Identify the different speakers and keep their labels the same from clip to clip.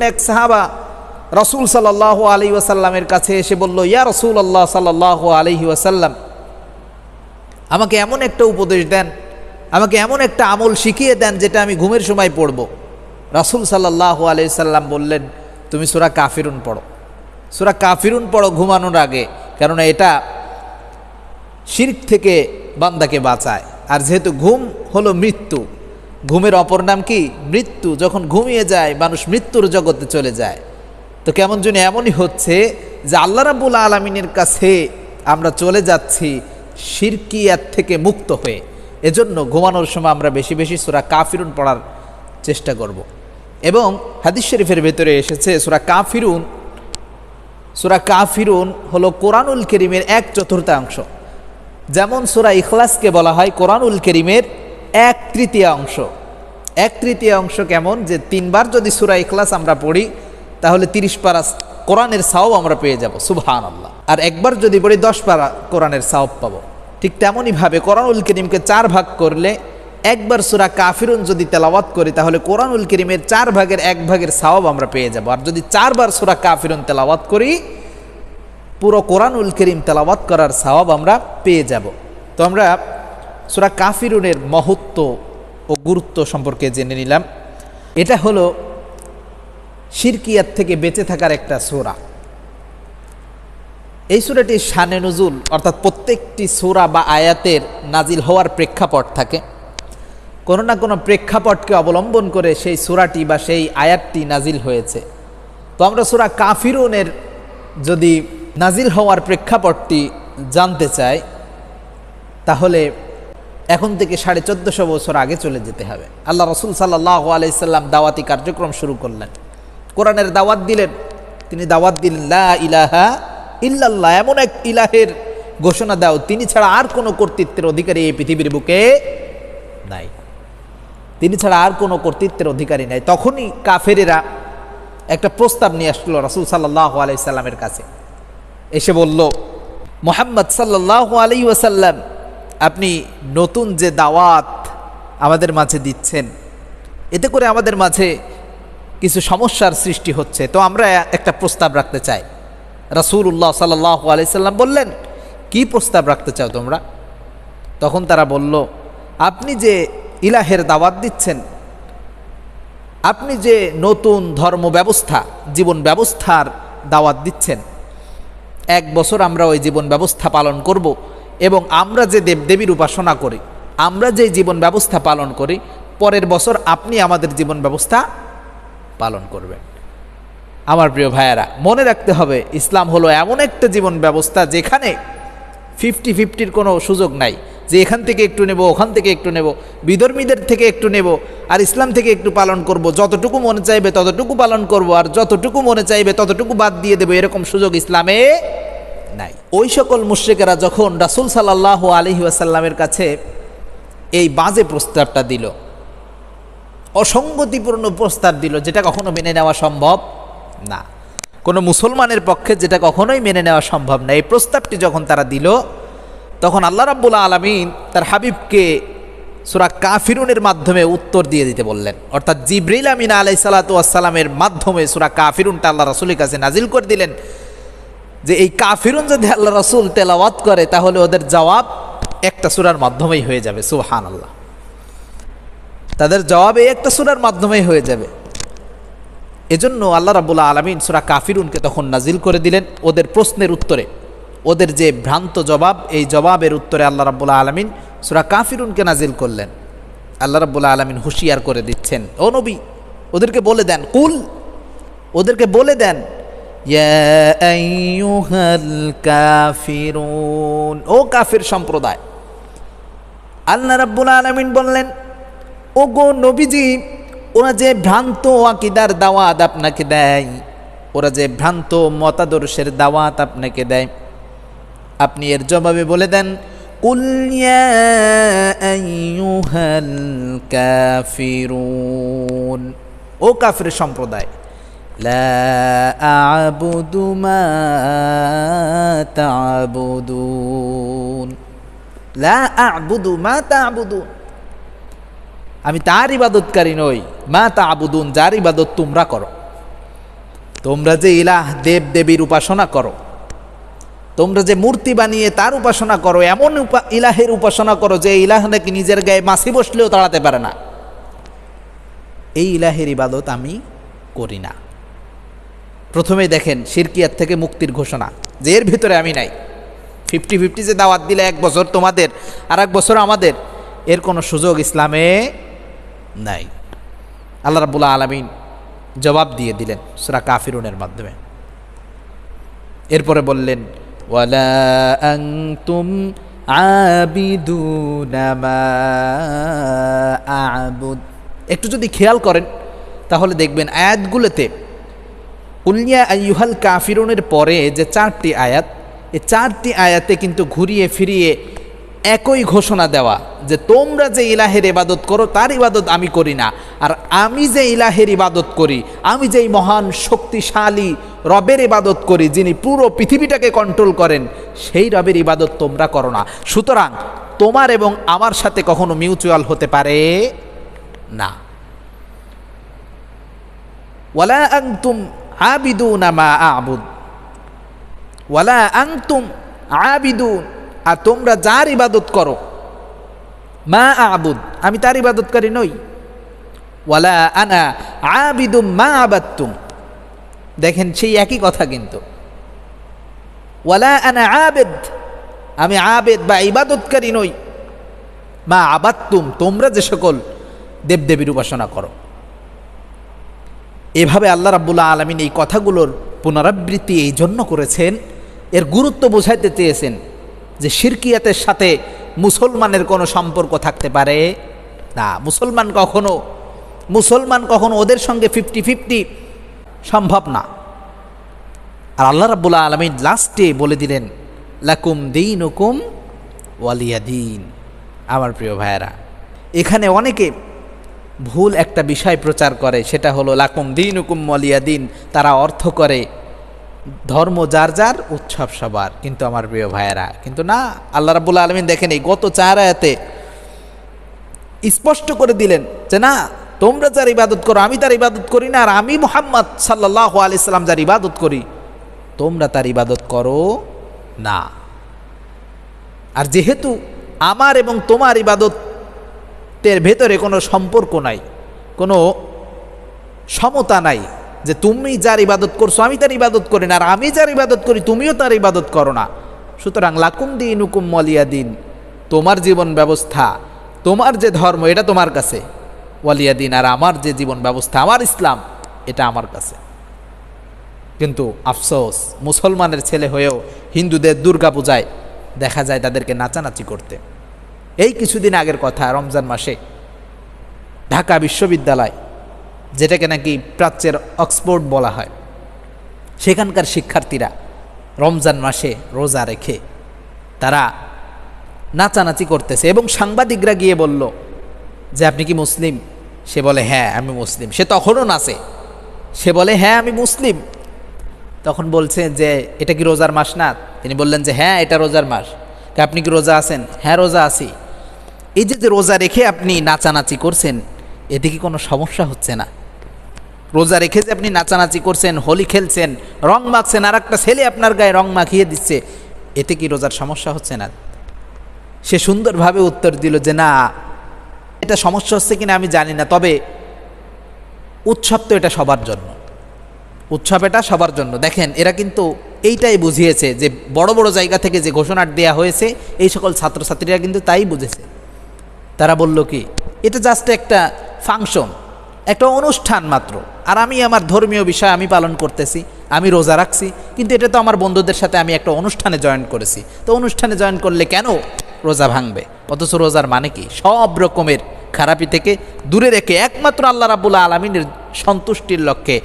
Speaker 1: এক সাহাবা রসুল সাল্লাহ আলী ওয়াসাল্লামের কাছে এসে বলল, ইয়া রসুল আল্লাহ সাল্লাহ আলহি ওয়াসাল্লাম, আমাকে এমন একটা উপদেশ দেন, আমাকে এমন একটা আমল শিখিয়ে দেন যেটা আমি ঘুমের সময় পড়ব। রাসুল সাল্লাহ আলি সাল্লাম বললেন, তুমি সুরা কাফিরুন পড়ো। সুরা কাফিরুন পড়ো ঘুমানোর আগে, কেননা এটা শির্ক থেকে বান্দাকে বাঁচায়। আর যেহেতু ঘুম হলো মৃত্যু ঘুমের অপর নাম কি? মৃত্যু। যখন ঘুমিয়ে যায়, মানুষ মৃত্যুর জগতে চলে যায়। তো কেমন যেন এমনই হচ্ছে যে আল্লাহ রাবুল আলমিনের কাছে আমরা চলে যাচ্ছি শিরকিয়াত থেকে মুক্ত হয়ে। এজন্য ঘুমানোর সময় আমরা বেশি বেশি সুরা কাফিরুন পড়ার চেষ্টা করব। এবং হাদিস শরীফের ভেতরে এসেছে সুরা কাফিরুন। সুরা কাফিরুন হলো কোরআনুল করিমের এক চতুর্থাংশ। যেমন সুরা ইখলাসকে বলা হয় কোরআনুল করিমের এক তৃতীয়াংশ এক তৃতীয়াংশ কেমন? যে তিনবার যদি সুরা ইখলাস আমরা পড়ি, তাহলে তিরিশ পারা কোরআনের সাও আমরা পেয়ে যাব সুবহান আল্লাহ আর একবার যদি পড়ি, দশ পারা কোরআনের সাওব পাবো। ঠিক তেমনইভাবে কোরআনুল করিমকে চার ভাগ করলে একবার সুরা কাফিরুন যদি তেলাওয়াত করি, তাহলে কোরআনুল করিমের চার ভাগের এক ভাগের সাওয়াব আমরা পেয়ে যাব। আর যদি চারবার সুরা কাফিরুন তেলাওয়াত করি, পুরো কোরআনুল করিম তেলাওয়াত করার সাওয়াব আমরা পেয়ে যাব। তো আমরা সুরা কাফিরুনের মহত্ব ও গুরুত্ব সম্পর্কে জেনে নিলাম। এটা হলো শিরকিয়াত থেকে বেঁচে থাকার একটা সোরা। এই সুরাটি শানে নজুল, অর্থাৎ প্রত্যেকটি সোরা বা আয়াতের নাজিল হওয়ার প্রেক্ষাপট থাকে। কোনো না কোনো প্রেক্ষাপটকে অবলম্বন করে সেই সুরাটি বা সেই আয়াতটি নাজিল হয়েছে। তো আমরা সুরা কাফিরুনের যদি নাজিল হওয়ার প্রেক্ষাপটটি জানতে চাই, তাহলে এখন থেকে সাড়ে চোদ্দশো বছর আগে চলে যেতে হবে। আল্লাহ রসুল সাল্লাহ আলাইসাল্লাম দাওয়াতি কার্যক্রম শুরু করলেন। কোরআনের দাওয়াত দিলেন। তিনি দাওয়াত দিলেন ইলাহা ইল্লাল্লাহ। এমন এক ইলাহের ঘোষণা দাও, তিনি ছাড়া আর কোনো কর্তৃত্বের অধিকারী এই পৃথিবীর বুকে নাই। তিনি ছাড়া আর কোনো কর্তৃত্বের অধিকারী নাই। তখনই কাফেরেরা একটা প্রস্তাব নিয়ে আসলো রসুল সাল্লাহ আলাইসাল্লামের কাছে। এসে বলল, মোহাম্মদ সাল্লাহ আলাই ওয়াসাল্লাম আপনি নতুন যে দাওয়াত আমাদের মাঝে দিচ্ছেন, এতে করে আমাদের মাঝে কিছু সমস্যার সৃষ্টি হচ্ছে। তো আমরা একটা প্রস্তাব রাখতে চাই। রাসুল্লাহ সাল্লাহ আলাইসাল্লাম বললেন, কি প্রস্তাব রাখতে চাও তোমরা? তখন তারা বলল, আপনি যে ইলাহের দাওয়াত দিচ্ছেন, আপনি যে নতুন ধর্ম ব্যবস্থা, জীবন ব্যবস্থার দাওয়াত দিচ্ছেন, এক বছর আমরা ওই জীবন ব্যবস্থা পালন করব এবং আমরা যে দেবদেবীর উপাসনা করি, আমরা যে জীবন ব্যবস্থা পালন করি, পরের বছর আপনি আমাদের জীবন ব্যবস্থা পালন করবেন। আমার প্রিয় ভাইয়েরা, মনে রাখতে হবে, ইসলাম হলো এমন একটা জীবন ব্যবস্থা যেখানে ফিফটি ফিফটির কোনো সুযোগ নাই, যে এখান থেকে একটু নেব, ওখান থেকে একটু নেব, বিধর্মীদের থেকে একটু নেব, আর ইসলাম থেকে একটু পালন করব, যতটুকু মনে চাইবে ততটুকু পালন করব, আর যতটুকু মনে চাইবে ততটুকু বাদ দিয়ে দেবো, এরকম সুযোগ ইসলামে নাই। ওই সকল মুশ্রিকেরা যখন রাসুল সাল্লাহ আলহি আসাল্লামের কাছে এই বাজে প্রস্তাবটা দিল, অসঙ্গতিপূর্ণ প্রস্তাব দিল, যেটা কখনো মেনে নেওয়া সম্ভব না। কোনো মুসলমানের পক্ষে যেটা কখনোই মেনে নেওয়া সম্ভব না। এই প্রস্তাবটি যখন তারা দিল, তখন আল্লাহ রাব্বুল আলমিন তার হাবিবকে সুরা কাফিরুনের মাধ্যমে উত্তর দিয়ে দিতে বললেন। অর্থাৎ জিব্রিল আমিন আলাই সালাতু আসসালামের মাধ্যমে সুরা কাফিরুনটা আল্লাহ রাসুলের কাছে নাজিল করে দিলেন। যে এই কাফিরুন যদি আল্লাহ রসুল তেলাওয়াত করে, তাহলে ওদের জবাব একটা সুরার মাধ্যমেই হয়ে যাবে সুহান আল্লাহ তাদের জবাব এই একটা সুরার মাধ্যমেই হয়ে যাবে। এজন্য আল্লাহ রাবুল্লাহ আলমিন সুরা কাফিরুনকে তখন নাজিল করে দিলেন ওদের প্রশ্নের উত্তরে। ওদের যে ভ্রান্ত জবাব, এই জবাবের উত্তরে আল্লাহ রাবুল্লাহ আলমিন সুরা কাফিরুনকে নাজিল করলেন। আল্লাহ রাবুল্লাহ আলমিন হুঁশিয়ার করে দিচ্ছেন, ও নবী, ওদেরকে বলে দেন, কুল, ওদেরকে বলে দেন কাফিরুন ও কাফির সম্প্রদায়, আল্লাহ রাব্বুল আলমিন বললেন ও গো নবীজি, ওরা যে ভ্রান্ত আকিদার দাওয়াত আপনাকে দেয়, ওরা যে ভ্রান্ত মতাদর্শের দাওয়াত আপনাকে দেয়, আপনি এর জবাবে বলে দেন কাফিরুন। ও কাফির সম্প্রদায় লা আবুদু মা তাবুদুন। লা আবুদু মা তাবুদুন। আমি তার ইবাদতকারী নই, মা তা আবুদুন যার ইবাদত তোমরা করো। তোমরা যে ইলাহ দেব দেবীর উপাসনা করো, তোমরা যে মূর্তি বানিয়ে তার উপাসনা করো, এমন ইলাহের উপাসনা করো, যে ইলাহ নাকি নিজের গায়ে মাছি বসলেও তাড়াতে পারে না। এই ইলাহের ইবাদত আমি করি না। প্রথমে দেখেন শিরকিয়াত থেকে মুক্তির ঘোষণা, যে এর ভিতরে আমি নাই। ফিফটি ফিফটি যে দাওয়াত দিলে এক বছর তোমাদের, আর এক বছর আমাদের, এর কোনো সুযোগ ইসলামে নাই। আল্লাহ রাবুল্লাহ আলমিন জবাব দিয়ে দিলেন সুরা কাফিরুনের মাধ্যমে। এরপরে বললেন, ওয়ালা আনতুম আবিদুনা মা আবুদ। একটু যদি খেয়াল করেন, তাহলে দেখবেন আয়াতগুলোতে উলিয়া আইয়ুহাল কাফিরুনের পরে যে চারটি আয়াত এই চারটি আয়াতে কিন্তু ঘুরিয়ে ফিরিয়ে একই ঘোষণা দেওয়া যে তোমরা যে ইলাহের ইবাদত করো, তার ইবাদত আমি করি না। আর আমি যে ইলাহের ইবাদত করি, আমি যেই মহান শক্তিশালী রবের ইবাদত করি, যিনি পুরো পৃথিবীটাকে কন্ট্রোল করেন, সেই রবের ইবাদত তোমরা করো না। সুতরাং তোমার এবং আমার সাথে কখনো মিউচুয়াল হতে পারে না। ওয়ালা আংতুম আবিদুন মা আবুদ। ওয়ালা আংতুম আবিদুন। আর তোমরা যার ইবাদত করো, মা আবুদ। আমি তার ইবাদতকারী নই। ওয়ালা আনা আবিদুম মা আবাত্তুম দেখেন সেই একই কথা কিন্তু। ওয়ালা আনা আবেদ। আমি আবেদ বা ইবাদতকারী নই। মা আবাত্তুম তোমরা যে সকল দেবদেবীর উপাসনা করো। এভাবে আল্লাহ রাব্বুল্লাহ আলমিন এই কথাগুলোর পুনরাবৃত্তি এই জন্য করেছেন। এর গুরুত্ব বোঝাইতে চেয়েছেন যে শিরকিয়াতের সাথে মুসলমানের কোনো সম্পর্ক থাকতে পারে? না, মুসলমান কখনো মুসলমান কখনো ওদের সঙ্গে ফিফটি ফিফটি সম্ভব না। আর আল্লাহ রাব্বুল্লাহ আলমিন লাস্টে বলে দিলেন, লাকুম দিন হুকুম ওয়ালিয়া দিন। আমার প্রিয় ভাইয়েরা, এখানে অনেকে ভুল একটা বিষয় প্রচার করে, সেটা হলো, লাকুম দিন হুকুম মলিয়া দিন তারা অর্থ করে ধর্ম যার যার, উৎসব সবার। কিন্তু আমার প্রিয় ভাইয়েরা, কিন্তু না, আল্লাহ রাবুল্লা আলমিন দেখেন এই গত চার আয়াতে স্পষ্ট করে দিলেন যে না, তোমরা যার ইবাদত করো, আমি তার ইবাদত করি না, আর আমি মোহাম্মদ সাল্লাহ আলিয়াল্লাম যার ইবাদত করি, তোমরা তার ইবাদত করো না। আর যেহেতু আমার এবং তোমার ইবাদতের ভেতরে কোনো সম্পর্ক নাই, কোনো সমতা নাই যে তুমি যার ইবাদত করছ, আমি তার ইবাদত করি না, আর আমি যার ইবাদত করি, তুমিও তার ইবাদত করো না। সুতরাং লাকুম দিন হুকুম মলিয়া দিন, তোমার জীবন ব্যবস্থা, তোমার যে ধর্ম, এটা তোমার কাছে। ওয়ালিয়া দিন, আর আমার যে জীবন ব্যবস্থা, আমার ইসলাম, এটা আমার কাছে। কিন্তু আফসোস, মুসলমানের ছেলে হয়েও হিন্দুদের দুর্গা পূজায় দেখা যায় তাদেরকে নাচানাচি করতে। এই কিছুদিন আগের কথা, রমজান মাসে। ঢাকা বিশ্ববিদ্যালয়, যেটাকে নাকি প্রাচ্যের অক্সফোর্ড বলা হয়। সেখানকার শিক্ষার্থীরা রমজান মাসে রোজা রেখে তারা নাচানাচি করতেছে এবং সাংবাদিকরা গিয়ে বলল, যে আপনি কি মুসলিম? সে বলে হ্যাঁ আমি মুসলিম। সে তখনও নাচে। সে বলে হ্যাঁ আমি মুসলিম। তখন বলছে যে, এটা কি রোজার মাস না? তিনি বললেন যে হ্যাঁ এটা রোজার মাস। আপনি কি রোজা আছেন? হ্যাঁ রোজা আছি। এই যে যে রোজা রেখে আপনি নাচানাচি করছেন, এতে কি কোনো সমস্যা হচ্ছে না? রোজা রেখে যে আপনি নাচানাচি করছেন, হোলি খেলছেন, রং মাখছেন আর একটা ছেলে আপনার গায়ে রং মাখিয়ে দিচ্ছে, এতে কি রোজার সমস্যা হচ্ছে না? সে সুন্দরভাবে উত্তর দিল যে, না, এটা সমস্যা হচ্ছে কিনা আমি জানি না, তবে উৎসব তো এটা সবার জন্য। উৎসব এটা সবার জন্য। দেখেন, এরা কিন্তু এইটাই বুঝিয়েছে যে, বড় বড় জায়গা থেকে যে ঘোষণা দেওয়া হয়েছে, এই সকল ছাত্রছাত্রীরা কিন্তু তাই বুঝেছে। তারা বলল কি, এটা জাস্ট একটা ফাংশন একটা অনুষ্ঠান মাত্র। আর আমি আমার ধর্মীয় বিষয় আমি পালন করতেছি, আমি রোজা রাখছি, কিন্তু এটা তো আমার বন্ধুদের সাথে আমি একটা অনুষ্ঠানে জয়েন করেছি। তো অনুষ্ঠানে জয়েন করলে কেন রোজা ভাঙবে? অথচ রোজার মানে কি? সব রকমের খারাপি থেকে দূরে রেখে একমাত্র আল্লাহ রাবুল্লাহ আলমিনের সন্তুষ্টির লক্ষ্যে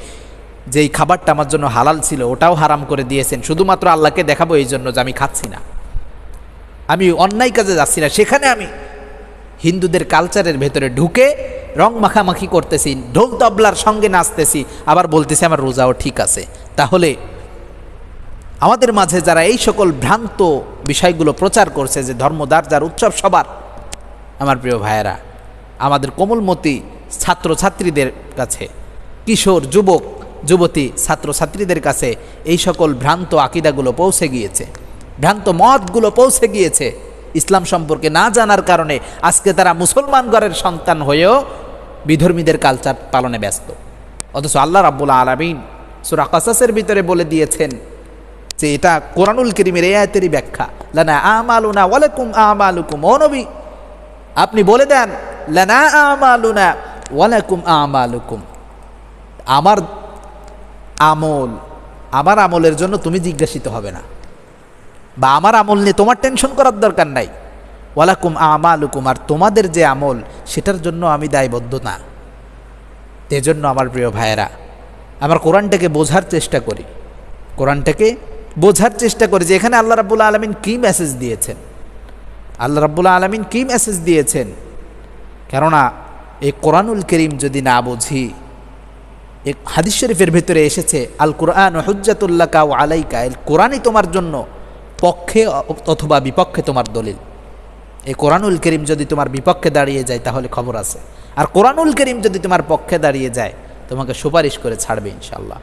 Speaker 1: যেই খাবারটা আমার জন্য হালাল ছিল, ওটাও হারাম করে দিয়েছেন। শুধুমাত্র আল্লাহকে দেখাবো এই জন্য যে আমি খাচ্ছি না। আমি অন্যায় কাজে যাচ্ছি না, সেখানে আমি হিন্দুদের কালচারের ভেতরে ঢুকে রং মাখামাখি করতেছি, ঢোল তবলার সঙ্গে নাচতেছি, আবার বলতেছি, আমার রোজাও ঠিক আছে। তাহলে আমাদের মাঝে যারা এই সকল ভ্রান্ত বিষয়গুলো প্রচার করছে, যে ধর্মদার যার উৎসব সবার, আমার প্রিয় ভাইয়েরা, আমাদের কোমলমতি ছাত্রছাত্রীদের কাছে, কিশোর, যুবক, যুবতী ছাত্রছাত্রীদের কাছে এই সকল ভ্রান্ত আকিদাগুলো পৌঁছে গিয়েছে। ভ্রান্ত মতগুলো পৌঁছে গিয়েছে। ইসলাম সম্পর্কে না জানার কারণে আজকে তারা মুসলমান ঘরের সন্তান হয়েও বিধর্মীদের কালচার পালনে ব্যস্ত। অথচ আল্লাহ রাব্বুল আলমিন সুরা কাসাসের ভিতরে বলে দিয়েছেন যে এটা কোরআনুল করিমের এই আয়াতেরই ব্যাখ্যা। লানা আমালুনা ওয়ালাকুম আমালুকুম। ও নবী, আপনি বলে দেন, লানা আমালুনা ওয়ালাকুম আমালুকুম। আমার আমল, আমার আমলের জন্য তুমি জিজ্ঞাসিত হবে না। বা আমার আমল নিয়ে তোমার টেনশন করার দরকার নাই। ওয়ালাকুম আমালুকুম, আর তোমাদের যে আমল, সেটার জন্য আমি দায়বদ্ধ না। এজন্য আমার প্রিয় ভাইয়েরা, আমার কোরআনটাকে বোঝার চেষ্টা করি। কোরআনটাকে বোঝার চেষ্টা করি যে এখানে আল্লাহ রাবুল আলমিন কী মেসেজ দিয়েছেন। আল্লাহ রাবুল আলমিন কী মেসেজ দিয়েছেন। কেননা এই কোরআনুল করিম যদি না বুঝি এক হাদিস শরীফের ভেতরে এসেছে আল কোরআন হুজ্জাতুল্লাহ কাউ আলাইকা এল কোরআনই তোমার জন্য পক্ষে অথবা বিপক্ষে তোমার দলিল। এই কোরআনুল করিম যদি তোমার বিপক্ষে দাঁড়িয়ে যায়, তাহলে খবর আছে। আর কোরআনুল করিম যদি তোমার পক্ষে দাঁড়িয়ে যায়, তোমাকে সুপারিশ করে ছাড়বে ইনশাল্লাহ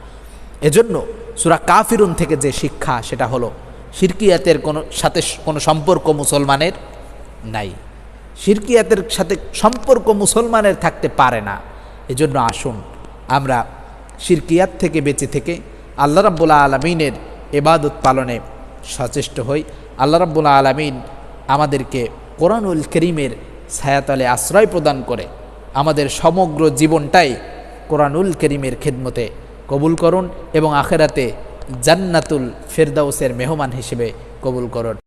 Speaker 1: এজন্য সুরা কাফিরুন থেকে যে শিক্ষা, সেটা হলো শিরকিয়াতের কোনো সাথে কোনো সম্পর্ক মুসলমানের নাই। শিরকিয়াতের সাথে সম্পর্ক মুসলমানের থাকতে পারে না। এজন্য আসুন আমরা শিরকিয়াত থেকে বেঁচে থেকে আল্লাহ রাব্বুল আলমিনের এবাদত পালনে সচেষ্ট হই। আল্লাহ রাব্বুল আলমিন আমাদেরকে কোরআনুল করিমের ছায়াতলে আশ্রয় প্রদান করে। আমাদের সমগ্র জীবনটাই কোরআনুল করিমের খেদমতে কবুল করুন এবং আখেরাতে জান্নাতুল ফেরদাউসের মেহমান হিসেবে কবুল করুন।